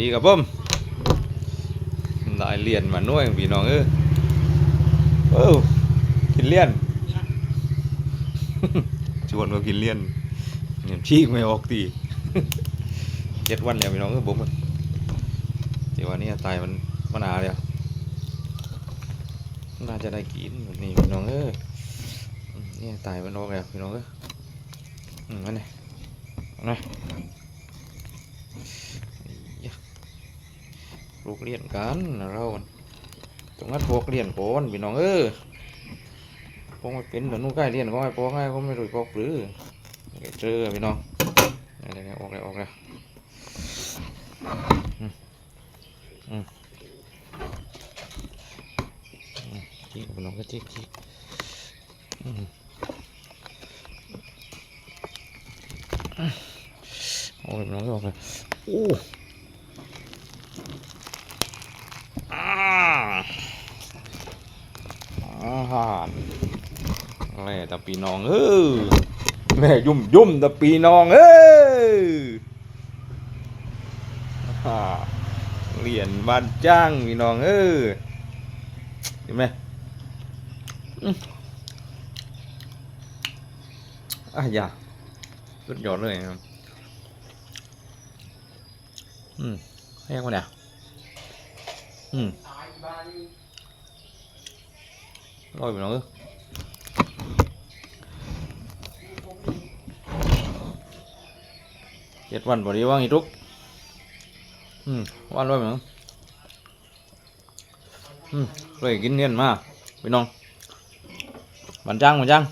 ดีครับผมได้เรียนมาหน่วยพี่น้องเอ้ยโอ้กินเลียนชวนมากินเลียนเนี่ยชี้ไม่ออกตีเจ็ดวันแล้วพี่น้องเอ้ยผมเดี๋ยววันนี้ตายมันมันหนาเลยน่าจะได้กินนี้พี่น้องเอ้ยอืมเนี่ยตายมันออกแล้วพี่น้องเอ้ยอืมอันนี้อันนี้ยะ ลูกเรียนกันนะเราต้องงัดพวกเรียนก่อนพี่น้องเอ้ยพวกไม่เป็นเดี๋ยวนู้นใกล้เรียนก็ให้พวกให้ก็ไม่รู้พวกหรือเจอพี่น้องนี่ๆๆออกเลยออกเลยจิกน้องก็จิกจิกอืมโอ้ยน้องก็ออกเลยโอ้อาอา หารแม่ตะปีน้องเออแม่ยุ่มยุ่มตะปีน้องเอออ่าเหรียญบ้านจ้างพี่น้องเออเห็นไหมอืมอะอย่าสุดยอดเลยครับอืมแห้งวะเนี่ยอืม อร่อยไปน้องเอ้ยเจ็ดวันพอดีว่างอีทุกอืมวันด้วยมั้งอืมเลยกินเนียนมาพี่น้องบันจังบันจัง